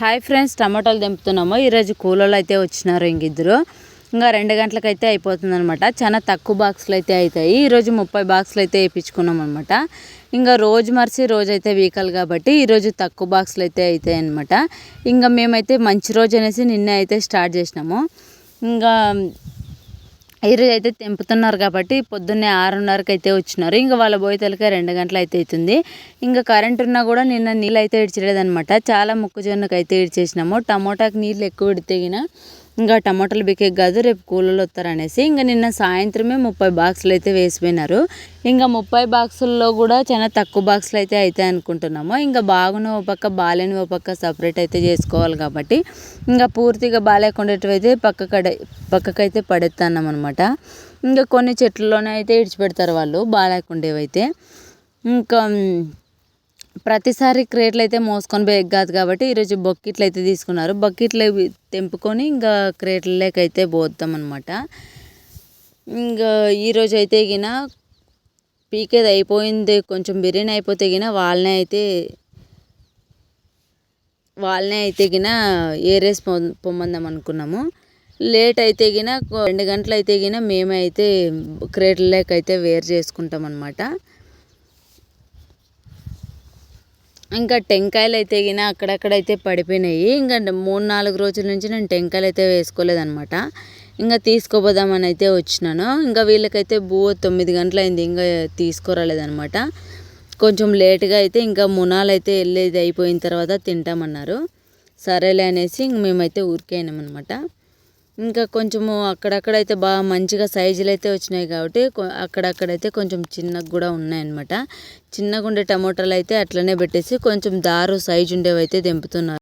Hi friends టమాటాలు దింపుతున్నాము ఈరోజు కూలోళ్ళు అయితే వచ్చినారు ఇంకిద్దరు ఇంకా రెండు గంటలకైతే అయిపోతుంది అనమాట చాలా తక్కువ బాక్సులు అయితే అవుతాయి. ఈరోజు ముప్పై బాక్సులు అయితే వేయించుకున్నాం అనమాట ఇంకా రోజు మరిచి రోజు అయితే వీకల్ కాబట్టి ఈరోజు తక్కువ బాక్సులు అయితే అవుతాయి అనమాట ఇంకా మేమైతే మంచి రోజు అనేసి నిన్న అయితే స్టార్ట్ చేసినాము. ఇంకా ఈరోజు అయితే తెంపుతున్నారు కాబట్టి పొద్దున్నే ఆరున్నరకు అయితే వచ్చినారు. ఇంకా వాళ్ళ బోయితలకే రెండు గంటలు అయితే అవుతుంది. ఇంకా కరెంట్ ఉన్నా కూడా నిన్న నీళ్ళు అయితే ఇడ్చలేదనమాట చాలా మొక్కజొన్నకు అయితే ఇడ్చేసినాము. టమోటాకి నీళ్ళు ఎక్కువ ఇడితేగిన ఇంకా టమాటాలు బికే కాదు రేపు కూలలు వస్తారనేసి ఇంకా నిన్న సాయంత్రమే ముప్పై బాక్సులు అయితే వేసిపోయినారు. ఇంకా ముప్పై బాక్సుల్లో కూడా చాలా తక్కువ బాక్సులు అయితే అవుతాయి అనుకుంటున్నాము. ఇంకా బాగున్న ఓ పక్క బాలేని ఓ పక్క సపరేట్ అయితే చేసుకోవాలి కాబట్టి ఇంకా పూర్తిగా బాగాలేకుండేటివైతే పక్కకడ పక్కకైతే పడేస్తున్నాం అనమాట ఇంకా కొన్ని చెట్లలోనే అయితే ఇడిచిపెడతారు వాళ్ళు బాగాలేకుండేవైతే ఇంకా ప్రతిసారి క్రేట్లు అయితే మోసుకొని పోయి కాదు కాబట్టి ఈరోజు బొక్కిట్లు అయితే తీసుకున్నారు. బొక్కిట్లు తెంపుకొని ఇంకా క్రేట్లకైతే పోతాం అనమాట ఇంకా ఈరోజు అయితే గిన పీకేది అయిపోయింది కొంచెం బిర్యానీ అయిపోతే గిన వాళ్ళనే అయితే వాళ్ళనే అయితే గిన ఏరేసి పొ పొమ్మందాం అనుకున్నాము. లేట్ అయితే గిన రెండు గంటలు అయితే గిన మేమైతే క్రేట్లకైతే వేరు చేసుకుంటాం అనమాట ఇంకా టెంకాయలు అయితే గిన అయితే పడిపోయినాయి. ఇంకా మూడు నాలుగు రోజుల నుంచి నేను టెంకాయలు అయితే వేసుకోలేదనమాట ఇంకా తీసుకోపోదామని అయితే వచ్చినాను. ఇంకా వీళ్ళకైతే బూ తొమ్మిది గంటలు అయింది ఇంకా తీసుకురాలేదనమాట కొంచెం లేట్గా అయితే ఇంకా మునాలు అయితే వెళ్ళేది అయిపోయిన తర్వాత తింటామన్నారు. సరేలే అనేసి ఇంక మేమైతే ఊరికేనామన్నమాట ఇంకా కొంచెము అక్కడక్కడైతే బాగా మంచిగా సైజులు అయితే వచ్చినాయి కాబట్టి అక్కడక్కడైతే కొంచెం చిన్నగా కూడా ఉన్నాయన్నమాట. చిన్నగా ఉండే టమోటాలు అయితే అట్లనే పెట్టేసి కొంచెం దారు సైజు ఉండేవి అయితే దింపుతున్నారు